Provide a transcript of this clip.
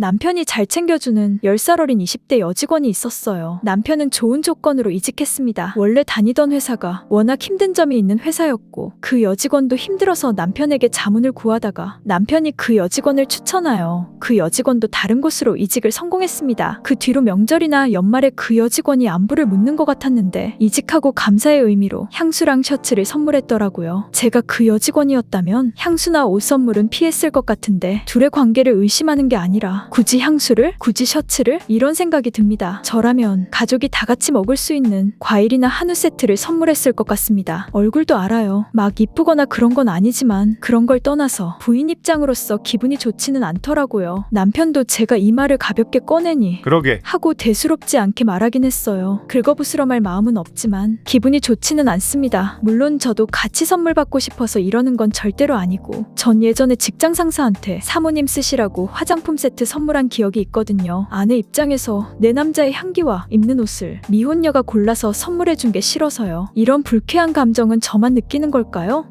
남편이 잘 챙겨주는 10살 어린 20대 여직원이 있었어요. 남편은 좋은 조건으로 이직했습니다. 원래 다니던 회사가 워낙 힘든 점이 있는 회사였고 그 여직원도 힘들어서 남편에게 자문을 구하다가 남편이 그 여직원을 추천하여 그 여직원도 다른 곳으로 이직을 성공했습니다. 그 뒤로 명절이나 연말에 그 여직원이 안부를 묻는 것 같았는데 이직하고 감사의 의미로 향수랑 셔츠를 선물했더라고요. 제가 그 여직원이었다면 향수나 옷 선물은 피했을 것 같은데 둘의 관계를 의심하는 게 아니라 굳이 향수를? 굳이 셔츠를? 이런 생각이 듭니다. 저라면 가족이 다 같이 먹을 수 있는 과일이나 한우 세트를 선물했을 것 같습니다. 얼굴도 알아요. 막 이쁘거나 그런 건 아니지만 그런 걸 떠나서 부인 입장으로서 기분이 좋지는 않더라고요. 남편도 제가 이 말을 가볍게 꺼내니 그러게. 하고 대수롭지 않게 말하긴 했어요. 긁어부스럼할 마음은 없지만 기분이 좋지는 않습니다. 물론 저도 같이 선물 받고 싶어서 이러는 건 절대로 아니고 전 예전에 직장 상사한테 사모님 쓰시라고 화장품 세트 선물 한 기억이 있거든요. 아내 입장에서 내 남자의 향기와 입는 옷을 미혼녀가 골라서 선물해 준 게 싫어서요. 이런 불쾌한 감정은 저만 느끼는 걸까요?